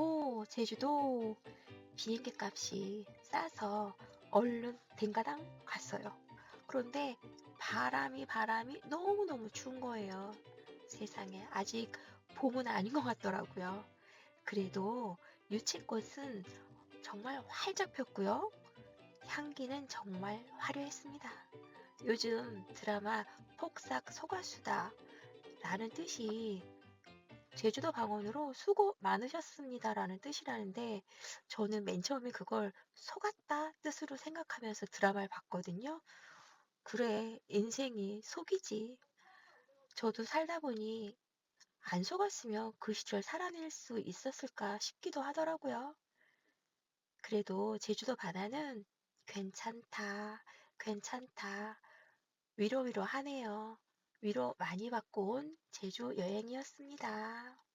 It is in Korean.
오, 제주도 비행기 값이 싸서 얼른 댕가당 갔어요. 그런데 바람이 바람이 너무너무 추운 거예요. 세상에 아직 봄은 아닌 것 같더라고요. 그래도 유채꽃은 정말 활짝 폈고요. 향기는 정말 화려했습니다. 요즘 드라마 폭삭 소가수다 라는 뜻이 제주도 방언으로 수고 많으셨습니다 라는 뜻이라는데 저는 맨 처음에 그걸 속았다 뜻으로 생각하면서 드라마를 봤거든요. 그래, 인생이 속이지. 저도 살다 보니 안 속았으면 그 시절 살아낼 수 있었을까 싶기도 하더라고요. 그래도 제주도 바다는 괜찮다, 괜찮다, 위로위로 하네요. 위로 많이 받고 온 제주 여행이었습니다.